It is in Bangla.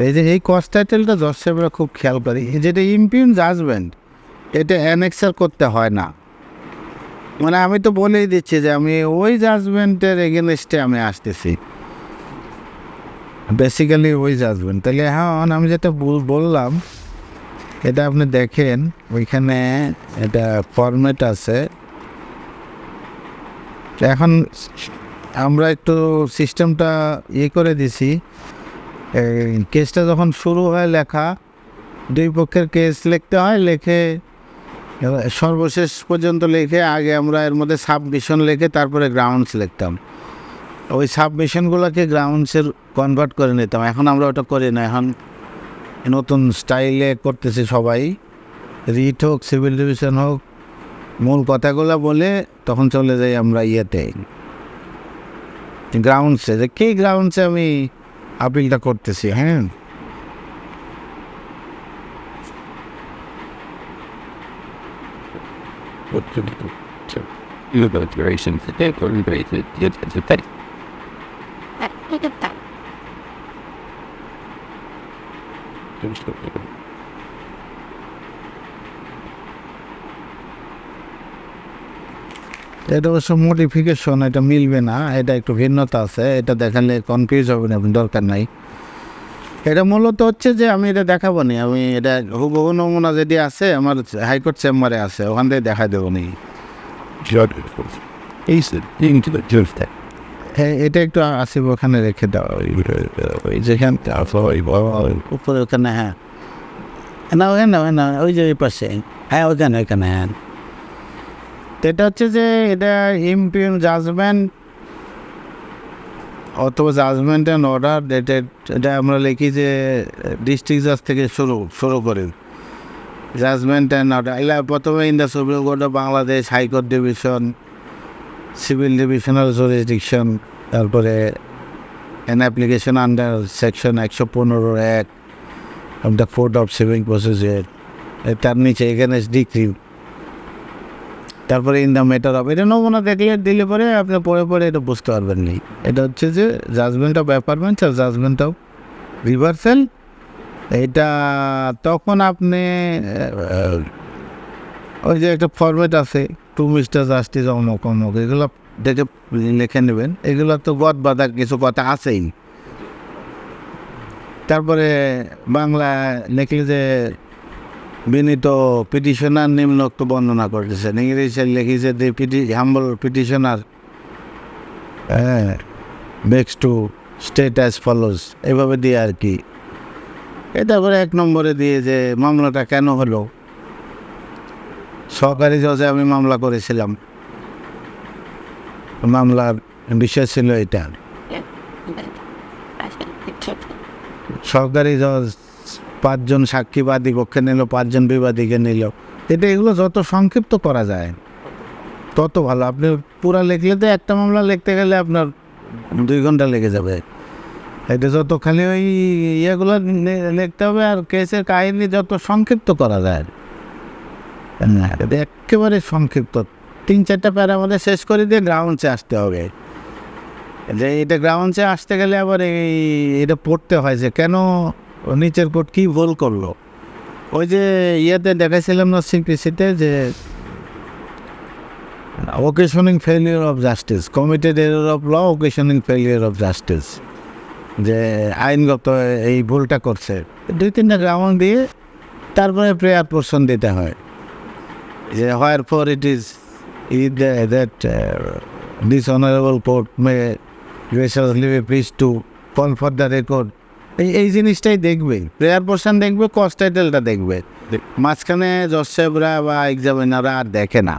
এই যে এই কস্ট টাইটেলটা সাহেবরা খুব খেয়াল করে। যেটা ইম্পিউন জাজমেন্ট এটা অ্যানেক্সার করতে হয় না। মানে আমি তো বলেই দিচ্ছি যে আমি ওই জাজমেন্টের এগেনস্টে আমি আসতেছি। বেসিক্যালি ওই জাজমেন্ট তাহলে হ্যাঁ আমি যেটা বল- বললাম, এটা আপনি দেখেন, ওইখানে এটা ফরম্যাট আছে। এখন আমরা একটু সিস্টেমটা ইয়ে করে দিছি। কেসটা যখন শুরু হয় লেখা, দুই পক্ষের কেস লিখতে হয়, লিখে সর্বশেষ পর্যন্ত লিখে আগে আমরা এর মধ্যে সাবমিশন লিখে তারপরে গ্রাউন্ডস লিখতাম। ওই সাবমিশনগুলোকে গ্রাউন্ডসের কনভার্ট করে নিতাম। এখন আমরা ওটা করি না। এখন নতুন স্টাইলে করতেছে সবাই। রিট হোক সিভিল ডিভিশন হোক, মূল কথাগুলো বলে তখন চলে যাই আমরা ইয়েতে। গ্রাউন্ডসে যে কী গ্রাউন্ডসে আমি আপিলটা করতেছি হ্যাঁ Immigration today, এটা অবশ্য মডিফিকেশন এটা মিলবে না এটা একটু ভিন্নতা আছে এটা দেখালে কনফিউজ হবেন আপনি দরকার নাই। এটা মূলত হচ্ছে যে আমি এটা দেখাবো নি আমি এটা হুবহু নমুনা যেটি আছে আমার হাইকোর্ট চেম্বারে আছে ওখান থেকে দেখা দেবো নি. হ্যাঁ এটা একটু আসিব ওখানে রেখে দেওয়া ওই ওই যেখান উপরে ওখানে হ্যাঁ। না ওখানে ওখানে ওই যে ওই পাশে। হ্যাঁ ওখানে ওখানে হ্যাঁ। এটা হচ্ছে যে এটা ইমপিউন জাজমেন্ট অথবা জাজমেন্ট অ্যান্ড অর্ডার এটা আমরা লিখি যে ডিস্ট্রিক্ট জাজ থেকে শুরু শুরু করি। জাজমেন্ট অ্যান্ড অর্ডার এগুলা প্রথমে in the supreme court of Bangladesh high court division civil divisional jurisdiction তারপরে অ্যান অ্যাপ্লিকেশন আন্ডার সেকশন একশো পনেরো এক of the code of civil procedure তার নিচে এগেনস্ট ডিগ্রি তারপরে ইন দ্য ম্যাটার অফ এটা নমুনা দেখলে দিলে পরে আপনি পরে পরে এটা বুঝতে পারবেন নি। এটা হচ্ছে যে জাজমেন্ট অফ অ্যাপার্টমেন্ট আর জাজমেন্ট অফ রিভার্সাল এটা তখন আপনি ওই যে একটা ফরম্যাট আছে টু মিস্টার জাস্টিস অমুক অমুক, এগুলো দেখে লিখে নেবেন। এগুলো তো গদ বাঁধা কিছু কথা আছেই। তারপরে বাংলা লিখলে যে বিনীত পিটিশনার নিম্নোক্ত বর্ণনা করতেছেন ইংরেজিতে লিখেছে দি পিটি হাম্বল পিটিশনার হ্যাঁ begs to state as follows এভাবে দিয়ে আর কি। এ তারপরে এক নম্বরে দিয়ে যে মামলাটা কেন হলো? সরকারি জজে আমি মামলা করেছিলাম। মামলার বিষয় ছিল এটা। সরকারি জজ পাঁচজন সাক্ষীবাদী পক্ষে নিল পাঁচজন বিবাদীকে নিল। এটা এগুলো যত সংক্ষিপ্ত করা যায় তত ভালো। আপনি পুরা লিখলে তো একটা মামলা লিখতে গেলে আপনার দুই ঘণ্টা লেগে যাবে। এটা যত খালি ওই ইয়েগুলো লিখতে হবে আর কেসের কাহিনী যত সংক্ষিপ্ত করা যায়। হ্যাঁ, একেবারে সংক্ষিপ্ত। তিন চারটা প্যারা আমাদের শেষ করে দিয়ে গ্রাউন্ডসে আসতে হবে। যে এটা গ্রাউন্ডসে আসতে গেলে আবার এই এটা পড়তে হয় যে কেন নিচের কোর্ট কী ভুল করল? ওই যে ইয়েতে দেখাইছিলাম না সিপিসিতে যে occasioning failure of justice committed error of law occasioning failure of justice যে আইনগত এই ভুলটা করছে। দুই তিনটা গ্রাউন্ড দিয়ে তারপরে প্রেয়ার পোর্শন দিতে হয়। যে wherefore it is is that this honourable court may graciously please to call for the record এই জিনিসটাই দেখবে। প্রেয়ার পোর্শন দেখবে কস্ট টাইটেলটা দেখবে। মাঝখানে জজ সাহেবরা বা এক্সামিনাররা আর দেখে না।